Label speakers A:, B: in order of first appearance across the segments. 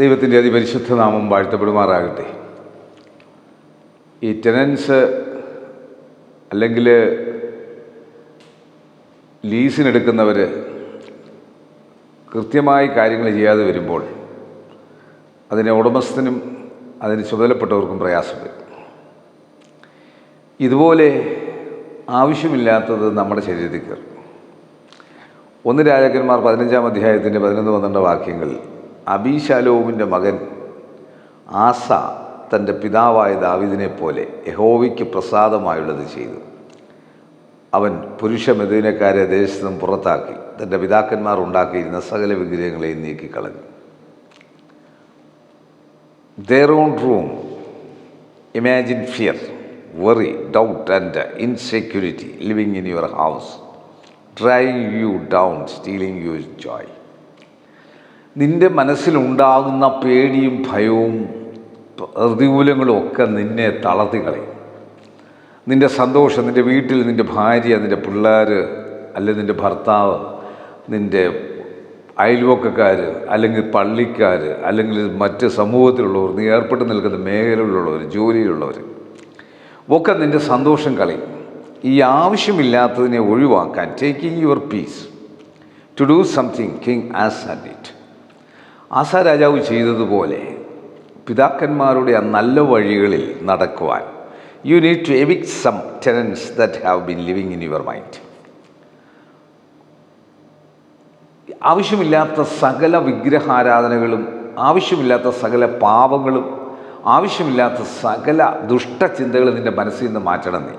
A: ദൈവത്തിന്റെ അതിപരിശുദ്ധ നാമം വാഴ്ത്തപ്പെടുമാറാകട്ടെ. ഈ ടെനൻസ് അല്ലെങ്കിൽ ലീസിനെടുക്കുന്നവർ കൃത്യമായി കാര്യങ്ങൾ ചെയ്യാതെ വരുമ്പോൾ അതിനെ ഉടമസ്ഥനും അതിന് ചുമതലപ്പെട്ടവർക്കും പ്രയാസം വരും ഇതുപോലെ ആവശ്യമില്ലാത്തത് നമ്മുടെ ശരീരത്തിൽ കയറും. ഒന്ന് രാജാക്കന്മാർ പതിനഞ്ചാം അധ്യായത്തിന്റെ പതിനൊന്ന് പന്ത്രണ്ട് വാക്യങ്ങൾ അബീശാലോമിന്റെ മകൻ ആസ തന്റെ പിതാവായ ദാവിദിനെ പോലെ യഹോവയ്ക്ക് പ്രസാദമായുള്ളത് ചെയ്തു. അവൻ പുരുഷ മെതുവിനക്കാരെ ദേശത്തു നിന്നും പുറത്താക്കി. തന്റെ പിതാക്കന്മാർ ഉണ്ടാക്കിയിരുന്ന സകല വിഗ്രഹങ്ങളെയും നീക്കിക്കളഞ്ഞു. Their own room, imagine fear, worry, doubt, and insecurity living in your house, driving you down, stealing your joy. നിന്റെ മനസ്സിലുണ്ടാകുന്ന പേടിയും ഭയവും പ്രതികൂലങ്ങളും ഒക്കെ നിന്നെ തളർത്തി കളയും. നിന്റെ സന്തോഷം നിന്റെ വീട്ടിൽ നിന്റെ ഭാര്യ നിന്റെ പിള്ളേർ അല്ലെങ്കിൽ നിന്റെ ഭർത്താവ് നിന്റെ അയൽവക്കക്കാർ അല്ലെങ്കിൽ പള്ളിക്കാർ അല്ലെങ്കിൽ മറ്റ് സമൂഹത്തിലുള്ളവർ നീ ഏർപ്പെട്ട് നിൽക്കുന്ന മേഖലയിലുള്ളവർ ജോലിയിലുള്ളവർ ഒക്കെ നിന്റെ സന്തോഷം കളയും. ഈ ആവശ്യമില്ലാത്തതിനെ ഒഴിവാക്കാൻ taking your peace to do something king as and it Asa രാജാവ് ചെയ്തതുപോലെ പിതാക്കന്മാരുടെ ആ നല്ല വഴികളിൽ നടക്കുവാൻ. You need to evict some tenants that have been living in your mind ആവശ്യമില്ലാത്ത സകല വിഗ്രഹാരാധനകളും ആവശ്യമില്ലാത്ത സകല പാപങ്ങളും ആവശ്യമില്ലാത്ത സകല ദുഷ്ടചിന്തകളും നിന്റെ മനസ്സിൽ നിന്ന് മാറ്റണം നീ.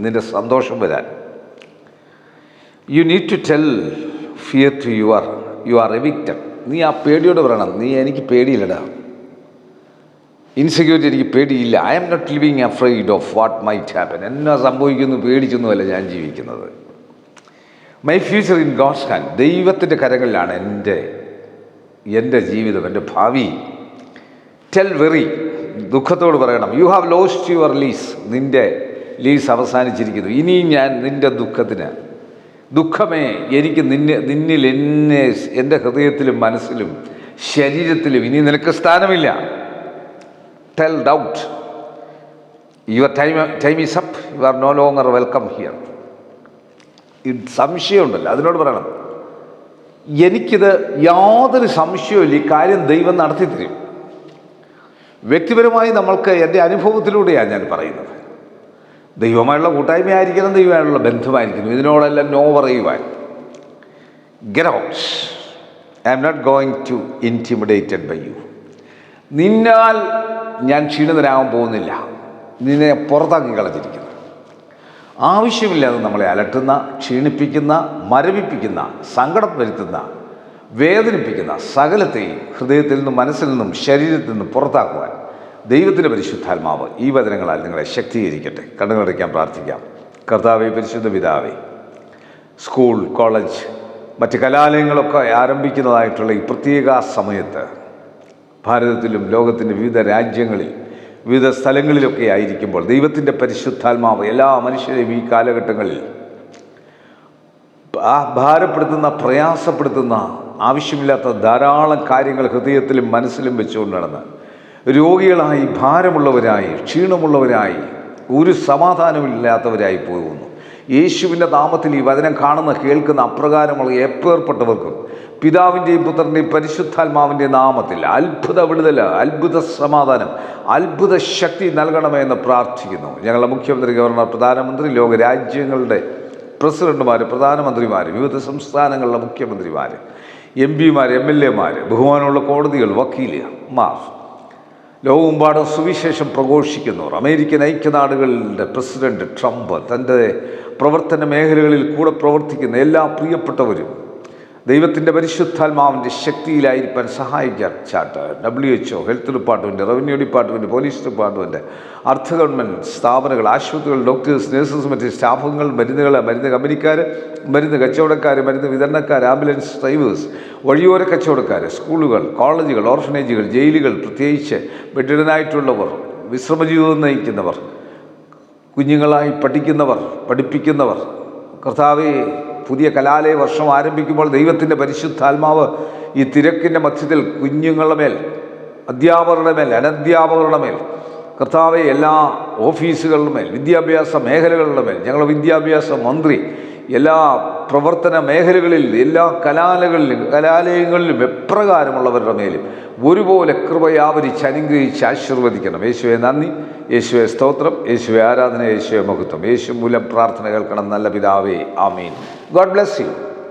A: നിന്റെ സന്തോഷം വരാൻ. You need to tell fear to your you are evicted നീ ആ പേടിയോട് പറയണം. നീ എനിക്ക് പേടിയില്ലടാ. ഇൻസെക്യൂരിറ്റി എനിക്ക് പേടിയില്ല. I'm not living afraid of what might happen എന്നാ സംഭവിക്കുന്നു പേടിച്ചൊന്നുമല്ല ഞാൻ ജീവിക്കുന്നത്. My future in God's hand ദൈവത്തിന്റെ കരങ്ങളിലാണ് എന്റെ എന്റെ ജീവിതം എന്റെ ഭാവി. ടെൽ വെറി ദുഃഖത്തോട് പറയണം. You have lost your lease നിന്റെ ലീസ് അവസാനിച്ചിരിക്കുന്നു. ഇനിയും ഞാൻ നിന്റെ ദുഃഖത്തിന് ദുഃഖമേ എനിക്ക് നിന്നെ നിന്നിൽ എന്നെ എന്റെ ഹൃദയത്തിലും മനസ്സിലും ശരീരത്തിലും ഇനി നിനക്ക് സ്ഥാനമില്ല. Tell doubt your time time is up you are no longer welcome here സംശയമുണ്ടല്ലോ. അതിനോട് പറയണം. എനിക്കിത് യാതൊരു സംശയവുമില്ല. ഈ കാര്യം ദൈവം നടത്തി തരും വ്യക്തിപരമായി നമ്മൾക്ക് എന്റെ അനുഭവത്തിലൂടെയാണ് ഞാൻ പറയുന്നത്. ദൈവമായുള്ള കൂട്ടായ്മയായിരിക്കണം ദൈവമായുള്ള ബന്ധമായിരിക്കണം. ഇതിനോടെല്ലാം നോ പറയുവാൻ. Get I'm not going to intimidated by you നിന്നാൽ ഞാൻ ക്ഷീണിതനാകാൻ പോകുന്നില്ല. നിന്നെ പുറത്താക്കി കളഞ്ഞിരിക്കുന്നു. ആവശ്യമില്ലാതെ നമ്മളെ അലട്ടുന്ന ക്ഷീണിപ്പിക്കുന്ന മരവിപ്പിക്കുന്ന സങ്കടം വരുത്തുന്ന വേദനിപ്പിക്കുന്ന സകലത്തെയും ഹൃദയത്തിൽ നിന്നും മനസ്സിൽ നിന്നും ശരീരത്തിൽ നിന്നും പുറത്താക്കുവാൻ. ദൈവത്തിന്റെ പരിശുദ്ധാത്മാവ് ഈ വചനങ്ങളാൽ നിങ്ങളെ ശക്തീകരിക്കട്ടെ. കണ്ണുകളടയ്ക്കാൻ പ്രാർത്ഥിക്കാം. കർത്താവെ പരിശുദ്ധ പിതാവെ സ്കൂൾ കോളേജ് മറ്റ് കലാലയങ്ങളൊക്കെ ആരംഭിക്കുന്നതായിട്ടുള്ള ഈ പ്രത്യേക സമയത്ത് ഭാരതത്തിലും ലോകത്തിന്റെ വിവിധ രാജ്യങ്ങളിൽ വിവിധ സ്ഥലങ്ങളിലൊക്കെ ആയിരിക്കുമ്പോൾ ദൈവത്തിന്റെ പരിശുദ്ധാത്മാവ് എല്ലാ മനുഷ്യരെയും ഈ കാലഘട്ടങ്ങളിൽ ആ ഭാരപ്പെടുത്തുന്ന പ്രയാസപ്പെടുത്തുന്ന ആവശ്യമില്ലാത്ത ധാരാളം കാര്യങ്ങൾ ഹൃദയത്തിലും മനസ്സിലും വെച്ചുകൊണ്ട് നടന്ന് രോഗികളായി ഭാരമുള്ളവരായി ക്ഷീണമുള്ളവരായി ഒരു സമാധാനമില്ലാത്തവരായി പോകുന്നു. യേശുവിന്റെ നാമത്തിൽ ഈ വചനം കാണുന്ന കേൾക്കുന്ന അപ്രകാരമുള്ള എപ്പേർപ്പെട്ടവർക്കും പിതാവിന്റെയും പുത്രന്റെയും പരിശുദ്ധാത്മാവിന്റെ നാമത്തിൽ അത്ഭുത വിടുതൽ അത്ഭുത സമാധാനം അത്ഭുത ശക്തി നൽകണമെന്ന് പ്രാർത്ഥിക്കുന്നു. ഞങ്ങളുടെ മുഖ്യമന്ത്രി ഗവർണർ പ്രധാനമന്ത്രി ലോകരാജ്യങ്ങളുടെ പ്രസിഡന്റുമാർ പ്രധാനമന്ത്രിമാർ വിവിധ സംസ്ഥാനങ്ങളിലെ മുഖ്യമന്ത്രിമാർ എം പിമാർ എം എൽ എമാർ ബഹുമാനമുള്ള കോടതികൾ വക്കീലുമാർ ലോകമെമ്പാടും സുവിശേഷം പ്രഘോഷിക്കുന്നവർ. അമേരിക്കൻ ഐക്യനാടുകളുടെ പ്രസിഡന്റ് ട്രംപ് തന്റെ പ്രവർത്തന മേഖലകളിൽ കൂടെ പ്രവർത്തിക്കുന്ന എല്ലാ പ്രിയപ്പെട്ടവരും ദൈവത്തിന്റെ പരിശുദ്ധാത്മാവിന്റെ ശക്തിയിലായിരിക്കാൻ സഹായിക്കാൻ chaat. W H O health department revenue department police department അർദ്ധ ഗവൺമെന്റ് സ്ഥാപനങ്ങൾ ആശുപത്രികൾ ഡോക്ടേഴ്സ് നഴ്സസ് മറ്റ് സ്റ്റാഫുകൾ മരുന്നുകൾ മരുന്ന് കമ്പനിക്കാർ മരുന്ന് കച്ചവടക്കാർ മരുന്ന് വിതരണക്കാർ ആംബുലൻസ് ഡ്രൈവേഴ്സ് വഴിയോര കച്ചവടക്കാർ സ്കൂളുകൾ കോളേജുകൾ ഓർഫനേജുകൾ ജയിലുകൾ പ്രത്യേകിച്ച് ബെഡിഡനായിട്ടുള്ളവർ വിശ്രമജീവിതം നയിക്കുന്നവർ കുഞ്ഞുങ്ങളായി പഠിക്കുന്നവർ പഠിപ്പിക്കുന്നവർ കർത്താവെ പുതിയ കലാലയ വർഷം ആരംഭിക്കുമ്പോൾ ദൈവത്തിന്റെ പരിശുദ്ധാത്മാവ് ഈ തിരക്കിന്റെ മധ്യത്തിൽ കുഞ്ഞുങ്ങളുടെ മേൽ അധ്യാപകരുടെ മേൽ അനധ്യാപകരുടെ മേൽ കർത്താവെ എല്ലാ ഓഫീസുകളുടെ മേൽ വിദ്യാഭ്യാസ മേഖലകളുടെ മേൽ ഞങ്ങളുടെ വിദ്യാഭ്യാസ മന്ത്രി എല്ലാ പ്രവർത്തന മേഖലകളിൽ എല്ലാ കലാലകളിലും കലാലയങ്ങളിലും എപ്രകാരമുള്ളവരുടെ മേലും ഒരുപോലെ കൃപയാവരിച്ച് അനുഗ്രഹിച്ച് ആശീർവദിക്കണം. യേശുവെ നന്ദി. യേശുവെ സ്തോത്രം. യേശുവെ ആരാധന. യേശുവെ മഹത്വം. യേശു മൂലം പ്രാർത്ഥന കേൾക്കണം. നല്ല പിതാവേ ആമീൻ. God bless you.